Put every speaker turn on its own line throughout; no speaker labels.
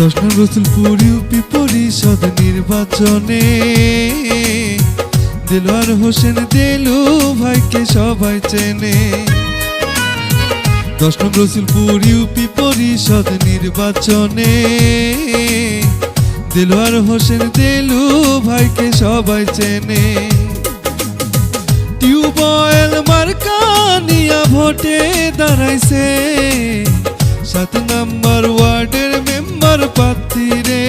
দশ নং রসুলপুর ইউপি পরিষদ নির্বাচনে। দিলওয়ার হোসেন দেলু ভাইকে সবাই চেনে। দশ নং রসুলপুর ইউপি পরিষদ নির্বাচনে। দিলওয়ার হোসেন দেলু ভাইকে সবাই চেনে। টিউবয়েল মার্কা নিয়া ভোটে দাঁড়াইছে। সাত নম্বর ওয়ার্ডের মেম্বার প্রার্থী রে।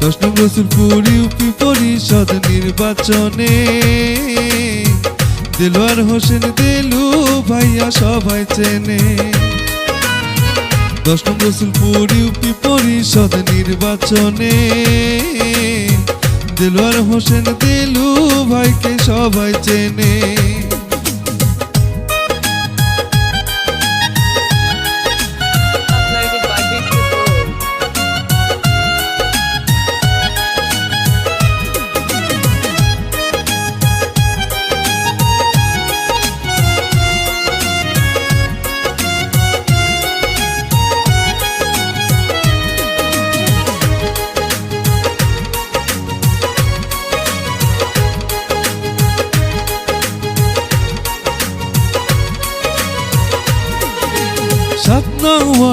দশ নম্বর রসুলপুর ইউপি পরিষদ নির্বাচনে। দিলওয়ার হোসেন দেলু ভাইয়া সবাই চেনে। দশ নম্বর রসুলপুর ইউপি পরিষদ নির্বাচনে। দিলওয়ার হোসেন দিলু ভাইকে সবাই চেনে।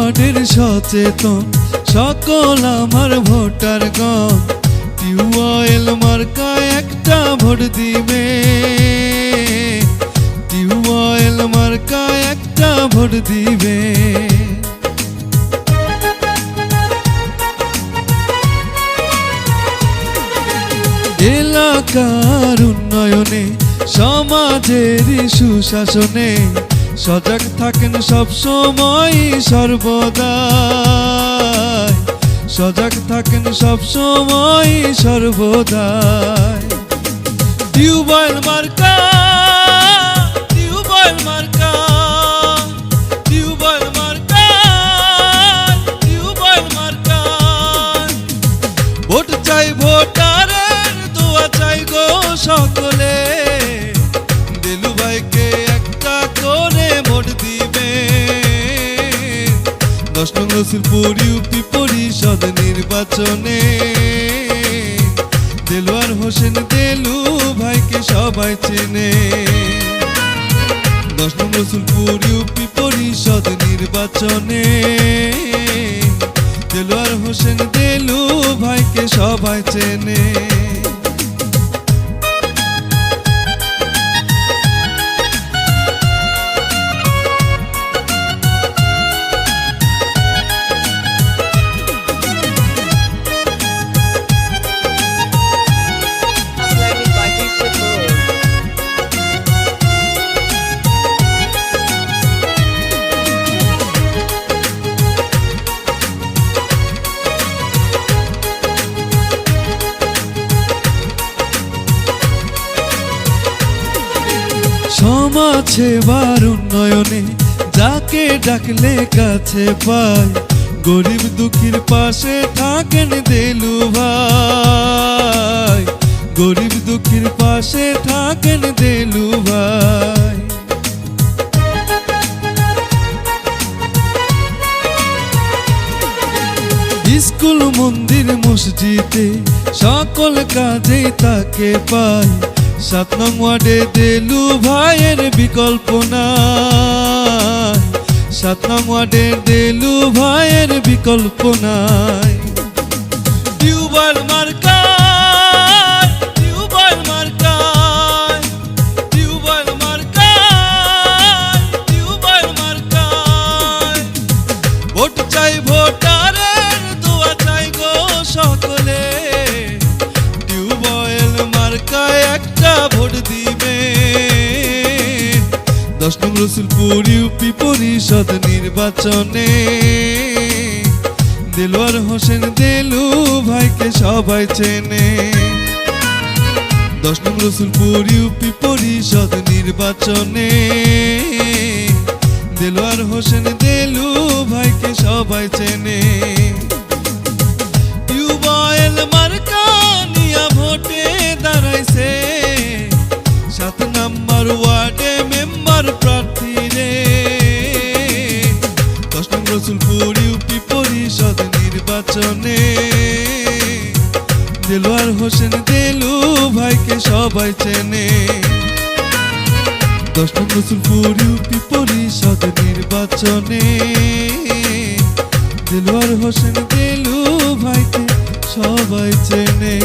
ওয়ার্ডের সচেতন, সকল আমার ভোটার গণ। টিউবয়েল মার্কা একটা ভোট দিবে। টিউবয়েল মার্কা একটা ভোট দিবে। এলাকার উন্নয়নে সমাজের সুশাসনে সজাগ থাকেন সব সময় সর্বদা সজাগ থাকেন সব সময় সর্বদা টিউবয়েল মার্কা রসুলপুর ইউপি পরিষদ নির্বাচনে। দেলোয়ার হোসেন দেলু ভাইকে সবাই চেনে। দশ নং রসুলপুর ইউপি পরিষদ নির্বাচনে। দেলোয়ার হোসেন দেলু ভাইকে সবাই চেনে। সমাজ সেবার উন্নয়নে, যাকে ডাকলে কাছে পায় গরিব দুঃখীর পাশে থাকেন দেলু ভাই। গরিব দুঃখীর পাশে থাকেন দেলু ভাই। স্কুল, মন্দির, মসজিদে সকল কাজে তাকে পাই। সাত নং ওয়ার্ডে দেলু ভাইয়ের বিকল্প নাই সাত নং ওয়ার্ডে দেলু ভাইয়ের বিকল্প নাই টিউবয়েল রসুলপুর ইউপি পরিষদ নির্বাচনে। দিলওয়ার হোসেন দেলু ভাইকে সবাই চেনে। দশ নং রসুলপুর ইউপি পরিষদ নির্বাচনে। দেলোয়ার হোসেন দেলু ভাইকে সবাই চেনে। টিউবয়েল মার্কা নিয়া ভোটে দাঁড়াইছে দেলোয়ার হোসেন দেলু ভাইকে সবাই চেনে। দশ নম্বর রসুলপুর ইউপি পরিষদ নির্বাচনে দেলোয়ার হোসেন দেলু ভাইকে সবাই চেনে।